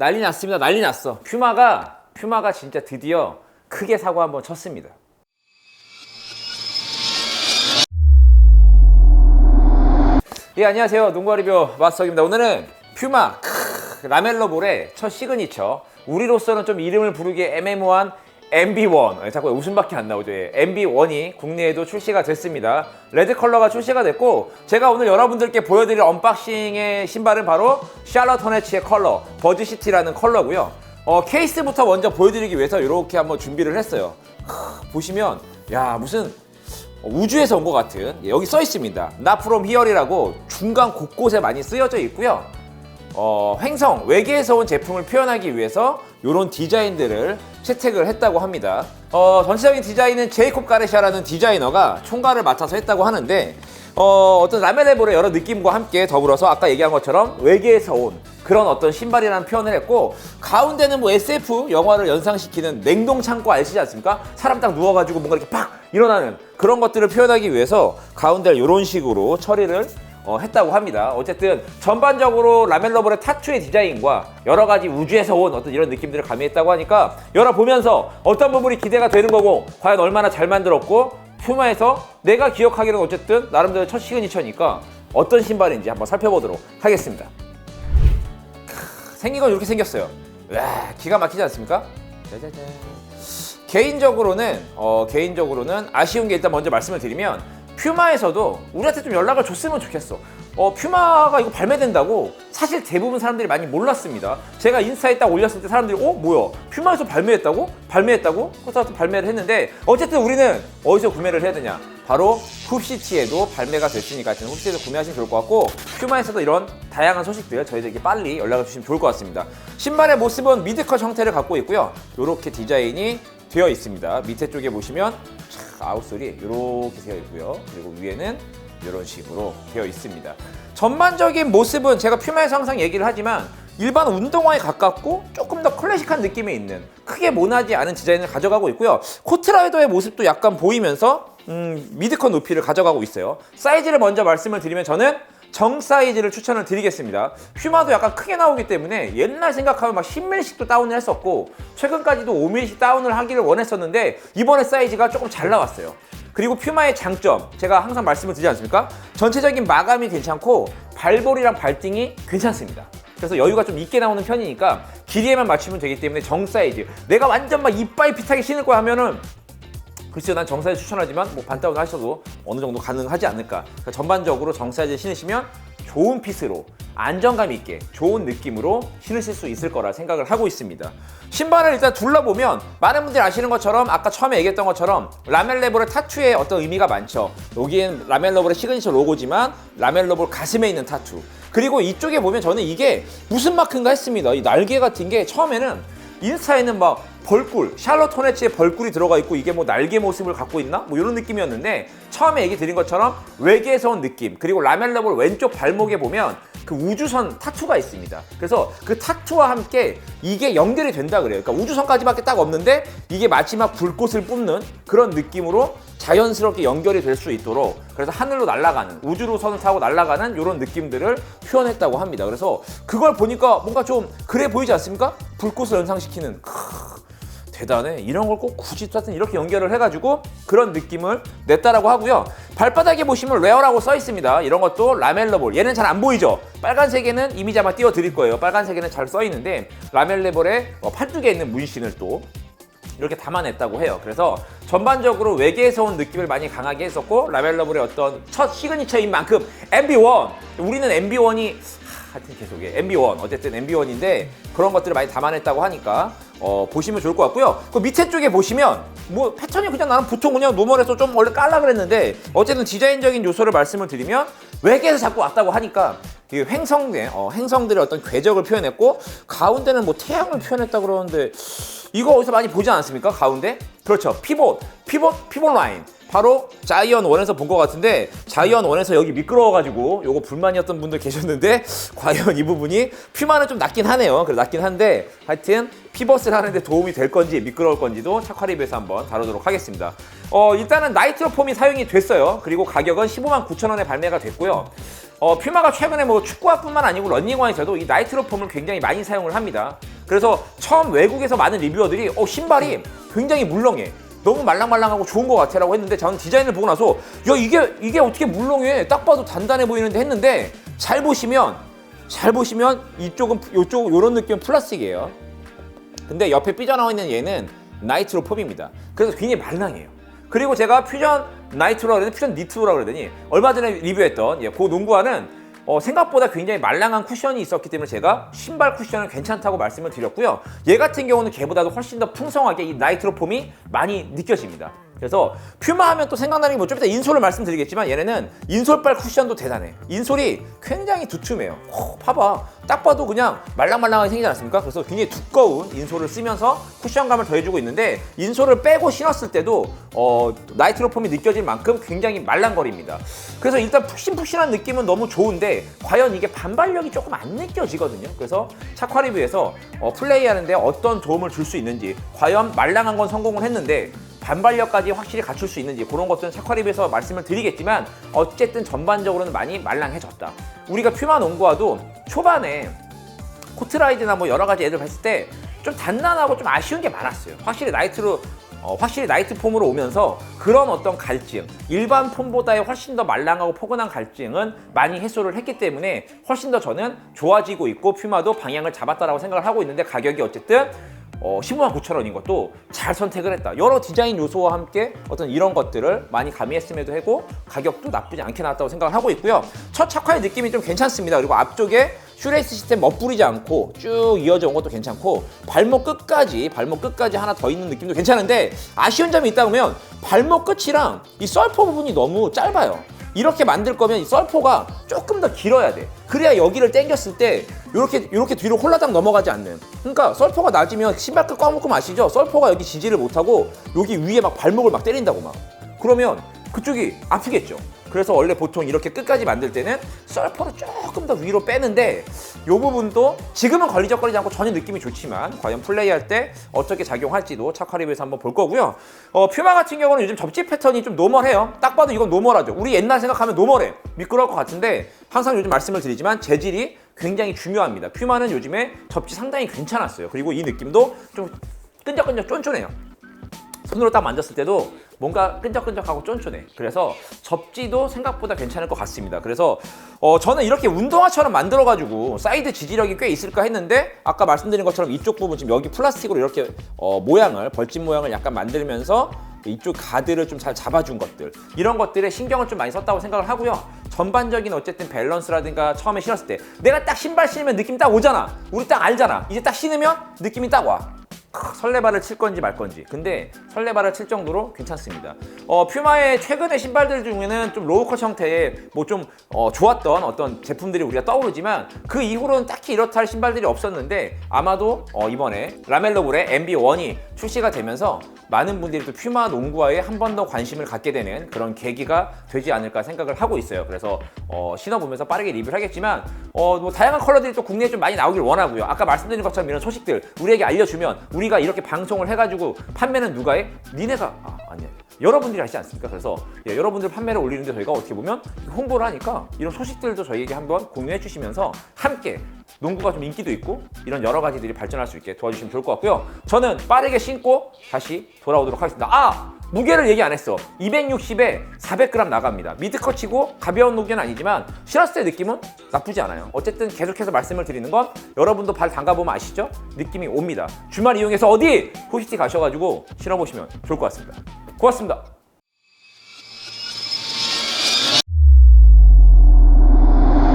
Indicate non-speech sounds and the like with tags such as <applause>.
난리 났습니다. 난리 났어. 퓨마가 퓨마가 진짜 드디어 크게 사고 한번 쳤습니다. 예 안녕하세요 농구리뷰 마스터입니다. 오늘은 퓨마 크, 라멜로 볼의 첫 시그니처 우리로서는 좀 이름을 부르기 애매모한 MB1 예, 자꾸 웃음밖에 안 나오죠. 예. MB1이 국내에도 출시가 됐습니다. 레드 컬러가 출시가 됐고 제가 오늘 여러분들께 보여드릴 언박싱의 신발은 바로 샬럿 허네치의 컬러 버즈시티라는 컬러고요. 어, 케이스부터 먼저 보여드리기 위해서 이렇게 한번 준비를 했어요. 크, 보시면 야 무슨 우주에서 온 것 같은 예, 여기 써 있습니다. From here이라고 중간 곳곳에 많이 쓰여져 있고요. 어, 횡성 외계에서 온 제품을 표현하기 위해서 이런 디자인들을 채택을 했다고 합니다. 어, 전체적인 디자인은 제이콥 가레샤라는 디자이너가 총괄을 맡아서 했다고 하는데 어, 어떤 라멜레볼의 여러 느낌과 함께 더불어서 아까 얘기한 것처럼 외계에서 온 그런 어떤 신발이라는 표현을 했고 가운데는 뭐 SF 영화를 연상시키는 냉동 창고 아시지 않습니까? 사람 딱 누워가지고 뭔가 이렇게 팍 일어나는 그런 것들을 표현하기 위해서 가운데를 이런 식으로 처리를 어, 했다고 합니다. 어쨌든 전반적으로 라멜러볼의 타투의 디자인과 여러 가지 우주에서 온 어떤 이런 느낌들을 가미했다고 하니까 열어보면서 어떤 부분이 기대가 되는 거고 과연 얼마나 잘 만들었고 퓨마에서 내가 기억하기로는 어쨌든 나름대로 첫 시그니처니까 어떤 신발인지 한번 살펴보도록 하겠습니다. 크, 생긴 건 이렇게 생겼어요. 와 기가 막히지 않습니까? 짜자잔. 개인적으로는 어, 개인적으로는 아쉬운 게 일단 먼저 말씀을 드리면 퓨마에서도 우리한테 좀 연락을 줬으면 좋겠어. 어, 퓨마가 이거 발매된다고 사실 대부분 사람들이 많이 몰랐습니다. 제가 인스타에 딱 올렸을 때 사람들이 어 뭐야 퓨마에서 발매했다고? 발매했다고? 그래서 발매를 했는데 어쨌든 우리는 어디서 구매를 해야 되냐? 바로 훅시티에도 발매가 됐으니까 훅시티에서 구매하시면 좋을 것 같고 퓨마에서도 이런 다양한 소식들 저희들에게 빨리 연락을 주시면 좋을 것 같습니다. 신발의 모습은 미드컷 형태를 갖고 있고요. 이렇게 디자인이 되어 있습니다. 밑에 쪽에 보시면 촥 아웃솔이 이렇게 되어 있고요. 그리고 위에는 이런 식으로 되어 있습니다. 전반적인 모습은 제가 퓨마에서 항상 얘기를 하지만 일반 운동화에 가깝고 조금 더 클래식한 느낌이 있는 크게 모나지 않은 디자인을 가져가고 있고요. 코트라이더의 모습도 약간 보이면서 음, 미드컷 높이를 가져가고 있어요. 사이즈를 먼저 말씀을 드리면 저는 정 사이즈를 추천을 드리겠습니다. 퓨마도 약간 크게 나오기 때문에 옛날 생각하면 막 10mm씩도 다운을 했었고 최근까지도 5mm씩 다운을 하기를 원했었는데 이번에 사이즈가 조금 잘 나왔어요. 그리고 퓨마의 장점 제가 항상 말씀을 드리지 않습니까? 전체적인 마감이 괜찮고 발볼이랑 발등이 괜찮습니다. 그래서 여유가 좀 있게 나오는 편이니까 길이에만 맞추면 되기 때문에 정 사이즈 내가 완전 막 이빨 핏하게 신을 거야 하면은 글쎄요, 난 정사이즈 추천하지만 뭐 반다운 하셔도 어느 정도 가능하지 않을까. 그러니까 전반적으로 정사이즈 신으시면 좋은 핏으로 안정감 있게 좋은 느낌으로 신으실 수 있을 거라 생각을 하고 있습니다. 신발을 일단 둘러보면 많은 분들이 아시는 것처럼 아까 처음에 얘기했던 것처럼 라멜레볼의 타투에 어떤 의미가 많죠. 여기엔 라멜레볼의 시그니처 로고지만 라멜레볼 가슴에 있는 타투. 그리고 이쪽에 보면 저는 이게 무슨 마크인가 했습니다. 이 날개 같은 게 처음에는 인스타에는 막 벌꿀, 샬롯 호네츠의 벌꿀이 들어가 있고 이게 뭐 날개 모습을 갖고 있나? 뭐 이런 느낌이었는데 처음에 얘기 드린 것처럼 외계에서 온 느낌 그리고 라멜라볼 왼쪽 발목에 보면 그 우주선 타투가 있습니다. 그래서 그 타투와 함께 이게 연결이 된다 그래요. 그러니까 우주선까지밖에 딱 없는데 이게 마지막 불꽃을 뿜는 그런 느낌으로 자연스럽게 연결이 될 수 있도록 그래서 하늘로 날아가는 우주로 선을 타고 날아가는 이런 느낌들을 표현했다고 합니다. 그래서 그걸 보니까 뭔가 좀 그래 보이지 않습니까? 불꽃을 연상시키는 크, 대단해. 이런 걸 꼭 굳이 하여튼 이렇게 연결을 해가지고 그런 느낌을 냈다라고 하고요. 발바닥에 보시면 레어라고 써 있습니다. 이런 것도 라멜러볼. 얘는 잘 안 보이죠? 빨간색에는 이미지 아마 띄워드릴 거예요. 빨간색에는 잘 써 있는데 라멜레볼의 어, 팔뚝에 있는 문신을 또 이렇게 담아냈다고 해요. 그래서 전반적으로 외계에서 온 느낌을 많이 강하게 했었고 라멜러블의 어떤 첫 시그니처인 만큼 MB1 우리는 MB1이 하여튼 계속해 MB1 어쨌든 MB1인데 그런 것들을 많이 담아냈다고 하니까 어, 보시면 좋을 것 같고요. 그 밑에 쪽에 보시면 뭐 패턴이 그냥 나는 보통 그냥 노멀해서 좀 원래 깔라 그랬는데 어쨌든 디자인적인 요소를 말씀을 드리면 외계에서 자꾸 왔다고 하니까 이 횡성들, 어, 행성들의 어떤 궤적을 표현했고 가운데는 뭐 태양을 표현했다 그러는데 이거 어디서 많이 보지 않았습니까? 가운데? 그렇죠. 피봇, 피봇, 피봇 라인. 바로 자이언 원에서 본 것 같은데 자이언 원에서 여기 미끄러워가지고 요거 불만이었던 분들 계셨는데 <laughs> 과연 이 부분이 퓨마는 좀 낮긴 하네요. 그래 낮긴 한데 하여튼 피벗을 하는데 도움이 될 건지 미끄러울 건지도 차카리브에서 한번 다루도록 하겠습니다. 어 일단은 나이트로 폼이 사용이 됐어요. 그리고 가격은 15만 9천 원에 발매가 됐고요. 어 퓨마가 최근에 뭐 축구화뿐만 아니고 런닝화에서도 이 나이트로 폼을 굉장히 많이 사용을 합니다. 그래서 처음 외국에서 많은 리뷰어들이 어 신발이 굉장히 물렁해. 너무 말랑말랑하고 좋은 것 같아라고 했는데 저는 디자인을 보고 나서 야 이게 이게 어떻게 물렁해? 딱 봐도 단단해 보이는데 했는데 잘 보시면 잘 보시면 이쪽은 이쪽 이런 느낌은 플라스틱이에요. 근데 옆에 삐져나와 있는 얘는 나이트로 폼입니다. 그래서 굉장히 말랑해요. 그리고 제가 퓨전 나이트로 그러더니 퓨전 니트로라 그러더니 얼마 전에 리뷰했던 예, 그 농구화는 어, 생각보다 굉장히 말랑한 쿠션이 있었기 때문에 제가 신발 쿠션은 괜찮다고 말씀을 드렸고요. 얘 같은 경우는 걔보다도 훨씬 더 풍성하게 이 나이트로 폼이 많이 느껴집니다. 그래서 퓨마 하면 또 생각나는 게뭐좀 이따 인솔을 말씀드리겠지만 얘네는 인솔발 쿠션도 대단해. 인솔이 굉장히 두툼해요. 어, 봐봐. 딱 봐도 그냥 말랑말랑하게 생기지 않습니까? 그래서 굉장히 두꺼운 인솔을 쓰면서 쿠션감을 더해주고 있는데 인솔을 빼고 신었을 때도 어, 나이트로 폼이 느껴질 만큼 굉장히 말랑거립니다. 그래서 일단 푹신푹신한 느낌은 너무 좋은데 과연 이게 반발력이 조금 안 느껴지거든요. 그래서 차ኳ 리뷰에서 어, 플레이하는데 어떤 도움을 줄 수 있는지 과연 말랑한 건 성공을 했는데 반발력까지 확실히 갖출 수 있는지 그런 것들은 차ኳ리브에서 말씀을 드리겠지만 어쨌든 전반적으로는 많이 말랑해졌다. 우리가 퓨마 농구화도 초반에 코트라이드나 뭐 여러 가지 애들 봤을 때 좀 단단하고 좀 아쉬운 게 많았어요. 확실히 나이트로 어, 확실히 나이트 폼으로 오면서 그런 어떤 갈증, 일반 폼보다의 훨씬 더 말랑하고 포근한 갈증은 많이 해소를 했기 때문에 훨씬 더 저는 좋아지고 있고 퓨마도 방향을 잡았다라고 생각을 하고 있는데 가격이 어쨌든 어, 15만 9천 원인 것도 잘 선택을 했다. 여러 디자인 요소와 함께 어떤 이런 것들을 많이 가미했음에도 하고 가격도 나쁘지 않게 나왔다고 생각을 하고 있고요. 첫 착화의 느낌이 좀 괜찮습니다. 그리고 앞쪽에 슈레이스 시스템 멋부리지 않고 쭉 이어져 온 것도 괜찮고 발목 끝까지 발목 끝까지 하나 더 있는 느낌도 괜찮은데 아쉬운 점이 있다 보면 발목 끝이랑 이 썰포 부분이 너무 짧아요. 이렇게 만들 거면 이 썰포가 조금 더 길어야 돼. 그래야 여기를 당겼을 때 이렇게 이렇게 뒤로 홀라당 넘어가지 않는. 그러니까 썰포가 낮으면 신발끝 ቋ묶음 아시죠? 썰포가 여기 지지를 못하고 여기 위에 막 발목을 막 때린다고 막. 그러면 그쪽이 아프겠죠. 그래서 원래 보통 이렇게 끝까지 만들 때는 썰포를 조금 더 위로 빼는데 이 부분도 지금은 걸리적거리지 않고 전혀 느낌이 좋지만 과연 플레이할 때 어떻게 작용할지도 차카리브에서 한번 볼 거고요. 어, 퓨마 같은 경우는 요즘 접지 패턴이 좀 노멀해요. 딱 봐도 이건 노멀하죠. 우리 옛날 생각하면 노멀해. 미끄러울 것 같은데 항상 요즘 말씀을 드리지만 재질이 굉장히 중요합니다. 퓨마는 요즘에 접지 상당히 괜찮았어요. 그리고 이 느낌도 좀 끈적끈적 쫀쫀해요. 손으로 딱 만졌을 때도 뭔가 끈적끈적하고 쫀쫀해. 그래서 접지도 생각보다 괜찮을 것 같습니다. 그래서 어, 저는 이렇게 운동화처럼 만들어가지고 사이드 지지력이 꽤 있을까 했는데 아까 말씀드린 것처럼 이쪽 부분 지금 여기 플라스틱으로 이렇게 어, 모양을 벌집 모양을 약간 만들면서 이쪽 가드를 좀 잘 잡아준 것들 이런 것들에 신경을 좀 많이 썼다고 생각을 하고요. 전반적인 어쨌든 밸런스라든가 처음에 신었을 때 내가 딱 신발 신으면 느낌 딱 오잖아. 우리 딱 알잖아. 이제 딱 신으면 느낌이 딱 와. 크, 설레발을 칠 건지 말 건지. 근데 설레발을 칠 정도로 괜찮습니다. 어, 퓨마의 최근의 신발들 중에는 좀 로우컷 형태의 뭐 좀 어, 좋았던 어떤 제품들이 우리가 떠오르지만 그 이후로는 딱히 이렇다 할 신발들이 없었는데 아마도 어, 이번에 라멜로볼의 MB1이 출시가 되면서 많은 분들이 또 퓨마 농구화에 한 번 더 관심을 갖게 되는 그런 계기가 되지 않을까 생각을 하고 있어요. 그래서 어, 신어보면서 빠르게 리뷰를 하겠지만 어, 뭐 다양한 컬러들이 또 국내에 좀 많이 나오길 원하고요. 아까 말씀드린 것처럼 이런 소식들 우리에게 알려주면 우리가 이렇게 방송을 해가지고 판매는 누가 해? 니네가 아, 아니야. 여러분들이 하시지 않습니까? 그래서 예, 여러분들 판매를 올리는데 저희가 어떻게 보면 홍보를 하니까 이런 소식들도 저희에게 한번 공유해 주시면서 함께 농구가 좀 인기도 있고 이런 여러 가지들이 발전할 수 있게 도와주시면 좋을 것 같고요. 저는 빠르게 신고 다시 돌아오도록 하겠습니다. 아! 무게를 얘기 안 했어. 260에 400g 나갑니다. 미드컷이고 가벼운 무게는 아니지만 신었을 때 느낌은 나쁘지 않아요. 어쨌든 계속해서 말씀을 드리는 건 여러분도 발 담가보면 아시죠? 느낌이 옵니다. 주말 이용해서 어디? 호시티 가셔가지고 신어보시면 좋을 것 같습니다. 고맙습니다.